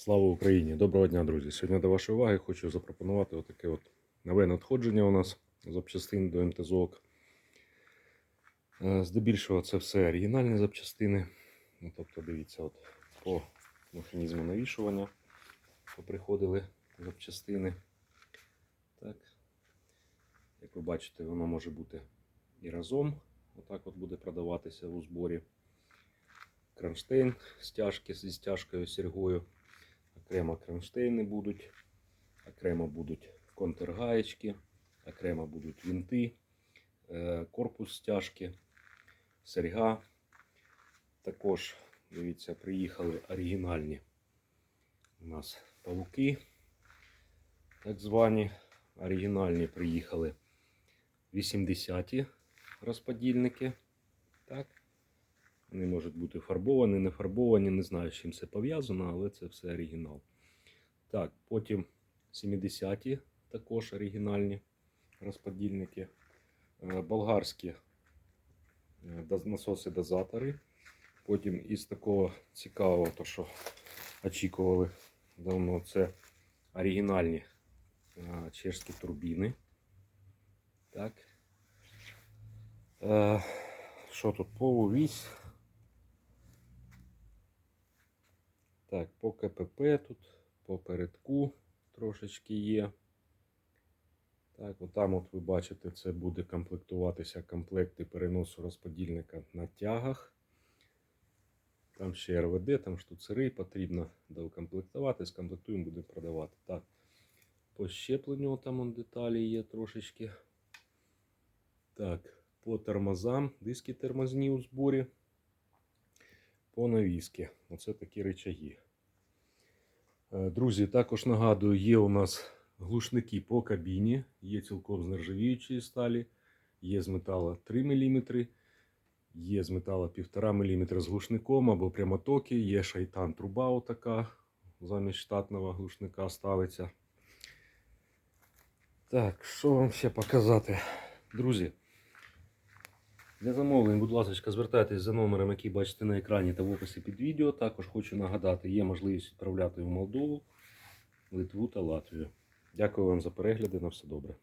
Слава Україні! Доброго дня, друзі! Сьогодні до вашої уваги хочу запропонувати отаке от нове надходження у нас запчастин до МТЗОК. Е, Здебільшого це все оригінальні запчастини. Ну, тобто, дивіться, от по механізму навішування поприходили запчастини. Так. Як ви бачите, воно може бути і разом. Отак от буде продаватися у зборі. Кронштейн стяжки зі стяжкою сергою. Окремо кронштейни будуть, окремо будуть контргаєчки, окремо будуть винти, е, корпус стяжки, серьга. Також, дивіться, приїхали оригінальні у нас павуки, так звані. Оригінальні приїхали 80-ті розподільники. Так. Вони можуть бути фарбовані, не фарбовані, не знаю, з чим це пов'язано, але це все оригінал. Так, потім 70-ті також оригінальні розподільники. Е, Болгарські е, насоси-дозатори. Потім із такого цікавого, то що очікували давно, це оригінальні е, чешські турбіни. Так. Що тут? Полувісь. Так, по КПП тут, по передку трошечки є. Так, отам от ви бачите, це буде комплектуватися комплекти переносу розподільника на тягах. Там ще РВД, там штуцери потрібно доукомплектувати, скомплектуємо, будемо продавати. Так, по щепленню там он деталі є трошечки. Так, по тормозам, диски тормозні у зборі по навіски. Оце такі речаги. Е, Друзі, також нагадую, є у нас глушники по кабіні, є цілком з нержавіючої сталі, є з металу 3 мм, є з металу 1,5 мм з глушником або прямотоки, є шайтан труба отака, замість штатного глушника ставиться. Так, що вам ще показати? Друзі, для замовлень, будь ласка, звертайтесь за номером, який бачите на екрані та в описі під відео. Також хочу нагадати, є можливість відправляти в Молдову, Литву та Латвію. Дякую вам за перегляди. На все добре.